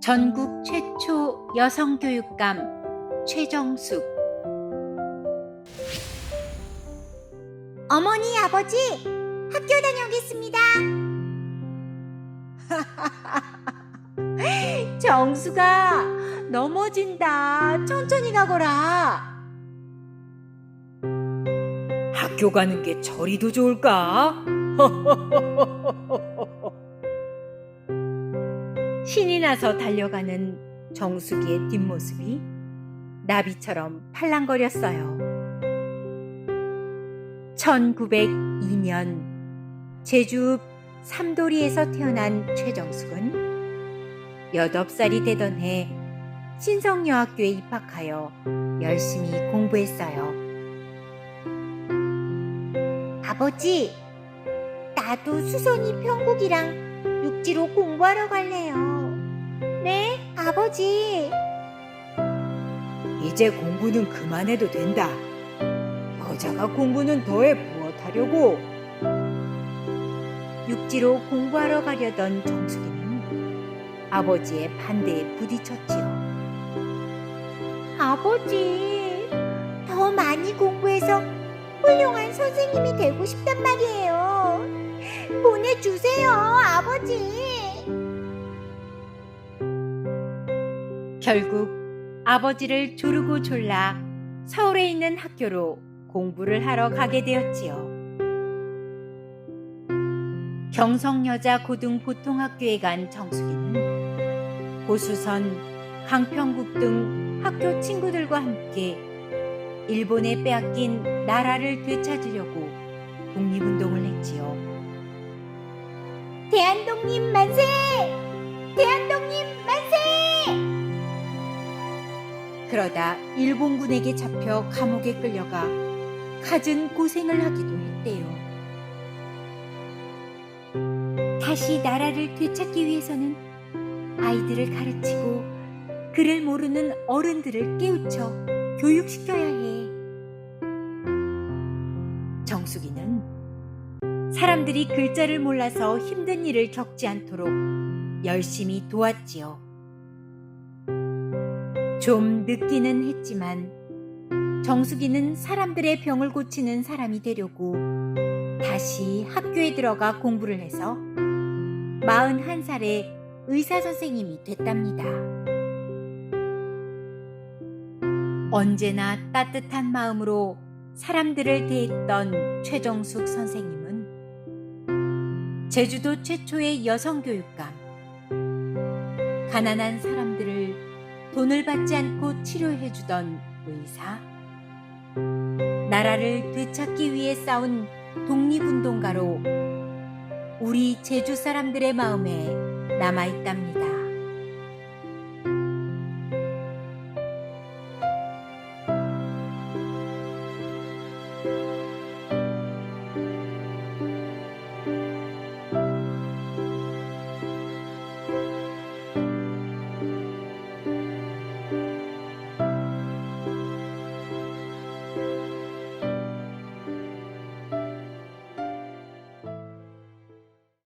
전국 최초 여성 교육감 최정숙 어머니, 아버지, 학교 다녀오겠습니다. 정수가 넘어진다. 천천히 가거라. 학교 가는 게 저리도 좋을까? 신이 나서 달려가는 정수기의 뒷모습이 나비처럼 팔랑거렸어요. 1902년 제주 삼도리에서 태어난 최정숙은 8살이 되던 해 신성여학교에 입학하여 열심히 공부했어요. 아버지, 나도 수선이 평국이랑 육지로 공부하러 갈래요. 네, 아버지. 이제 공부는 그만해도 된다. 여자가 공부는 더해 무엇하려고? 육지로 공부하러 가려던 정숙이는 아버지의 반대에 부딪혔지요. 아버지, 더 많이 공부해서 훌륭한 선생님이 되고 싶단 말이에요. 보내주세요, 아버지. 결국 아버지를 조르고 졸라 서울에 있는 학교로 공부를 하러 가게 되었지요. 경성여자 고등 보통학교에 간 정숙이는 고수선, 강평국 등 학교 친구들과 함께 일본에 빼앗긴 나라를 되찾으려고 독립운동을 했지요. 대한독립 만세! 대한독립 만세! 그러다 일본군에게 잡혀 감옥에 끌려가 갖은 고생을 하기도 했대요. 다시 나라를 되찾기 위해서는 아이들을 가르치고 글을 모르는 어른들을 깨우쳐 교육시켜야 해. 정숙이는 사람들이 글자를 몰라서 힘든 일을 겪지 않도록 열심히 도왔지요. 좀 늦기는 했지만 정숙이는 사람들의 병을 고치는 사람이 되려고 다시 학교에 들어가 공부를 해서 41살에 의사 선생님이 됐답니다. 언제나 따뜻한 마음으로 사람들을 대했던 최정숙 선생님은 제주도 최초의 여성 교육감, 가난한 사람들을 돈을 받지 않고 치료해 주던 의사, 나라를 되찾기 위해 싸운 독립운동가로 우리 제주 사람들의 마음에 남아 있답니다.